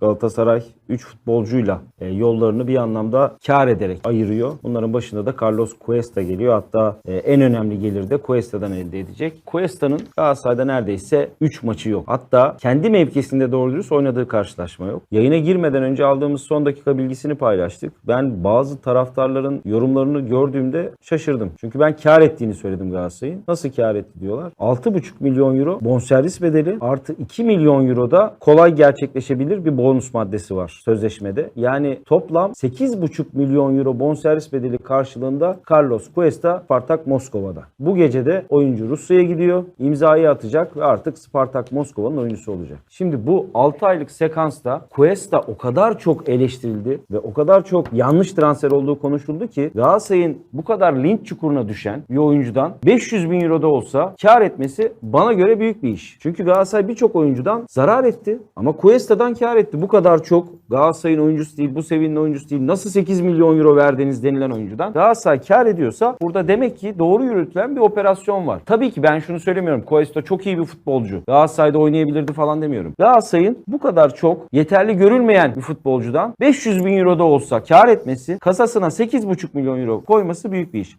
Galatasaray 3 futbolcuyla e, yollarını bir anlamda kar ederek ayırıyor. Bunların başında da Carlos Cuesta geliyor. Hatta e, en önemli gelir de Cuesta'dan elde edecek. Cuesta'nın Galatasaray'da neredeyse 3 maçı yok. Hatta kendi mevkisinde doğru dürüst oynadığı karşılaşma yok. Yayına girmeden önce aldığımız son dakika bilgisini paylaştık. Ben bazı taraftarların yorumlarını gördüğümde şaşırdım. Çünkü ben kar ettiğini söyledim Galatasaray'ın. Nasıl kar etti diyorlar. 6,5 milyon euro bonservis bedeli artı 2 milyon euro da kolay gerçekleşebilir bir bonus maddesi var sözleşmede. Yani toplam 8,5 milyon euro bonservis bedeli karşılığında Carlos Cuesta Spartak Moskova'da. Bu gece de oyuncu Rusya'ya gidiyor. imzayı atacak ve artık Spartak Moskova'nın oyuncusu olacak. Şimdi bu 6 aylık sekansta Cuesta o kadar çok eleştirildi ve o kadar çok yanlış transfer olduğu konuşuldu ki Galatasaray'ın bu kadar linç çukuruna düşen bir oyuncudan 500 bin euro da olsa kar etmesi bana göre büyük bir iş. Çünkü Galatasaray birçok oyuncudan zarar etti ama Cuesta'dan kar etti. Bu kadar çok Galatasaray'ın oyuncusu değil, bu seviyenin oyuncusu değil. Nasıl 8 milyon euro verdiniz denilen oyuncudan Galatasaray kar ediyorsa burada demek ki doğru yürütülen bir operasyon var. Tabii ki ben şunu söylemiyorum. Cuesta çok iyi bir futbolcu. Galatasaray'da oynayabilirdi falan demiyorum. Galatasaray'ın bu kadar çok yeterli görülmeyen bir futbolcudan 500 bin euro da olsa kar etmesi, kasasına 8,5 milyon euro koyması büyük bir iş.